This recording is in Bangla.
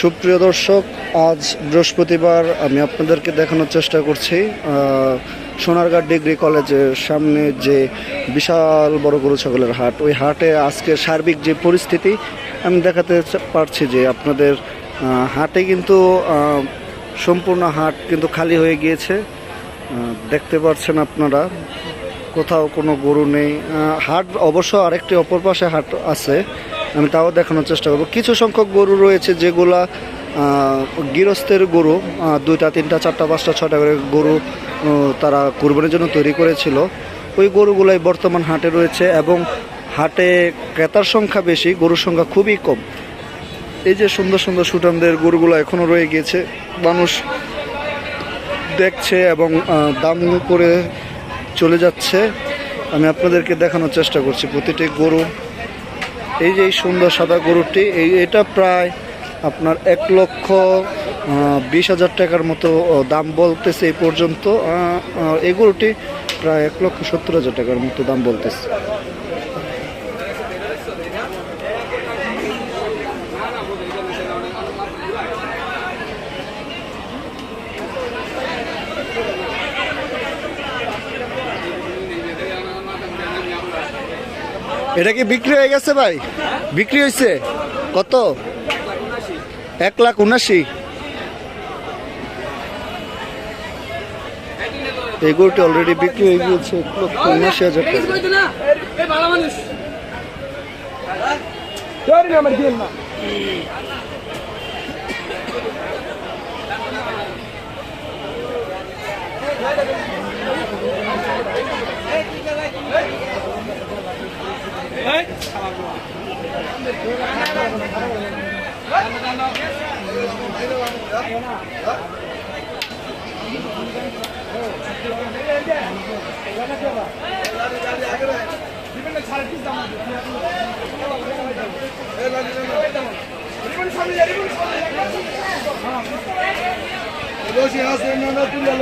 সুপ্রিয় দর্শক, আজ বৃহস্পতিবার আমি আপনাদেরকে দেখানোর চেষ্টা করছি সোনারগাঁ ডিগ্রি কলেজের সামনে যে বিশাল বড় গরু ছাগলের হাট। ওই হাটে আজকে সার্বিক যে পরিস্থিতি, আমি দেখাতে পারছি যে আপনাদের হাটে কিন্তু সম্পূর্ণ হাট কিন্তু খালি হয়ে গিয়েছে। দেখতে পাচ্ছেন আপনারা, কোথাও কোনো গরু নেই। হাট অবশ্য আরেকটি অপর পাশে হাট আছে। আমি তাও দেখানোর চেষ্টা করব। কিছু সংখ্যক গরু রয়েছে যেগুলা গৃহস্থের গরু দুইটা, তিনটা, চারটা, পাঁচটা ছটা করে গরু তারা কুরবানির জন্য তৈরি করেছিল। ওই গরুগুলাই বর্তমান হাটে রয়েছে এবং হাটে ক্রেতার সংখ্যা বেশি, গরুর সংখ্যা খুবই কম। এই যে সুন্দর সুন্দর সুটানদের গরুগুলো এখনও রয়ে গিয়েছে। মানুষ দেখছে এবং দাম করে চলে যাচ্ছে। আমি আপনাদেরকে দেখানোর চেষ্টা করছি, প্রতিটি গরু এই যে সুন্দর সাদা গরুটি, এই এটা প্রায় আপনার এক লক্ষ বিশ হাজার টাকার মতো দাম বলতেছে এই পর্যন্ত। এই গরুটি প্রায় এক লক্ষ সত্তর হাজার টাকার মতো দাম বলতেছে। এটা কি বিক্রি হয়ে গেছে ভাই? বিক্রি হয়েছে কত? এক লাখ উনাশি এই অলরেডি বিক্রি হয়ে গিয়েছে এক লক্ষ উনাশি হাজার টাকা। বসে আছে না তুলে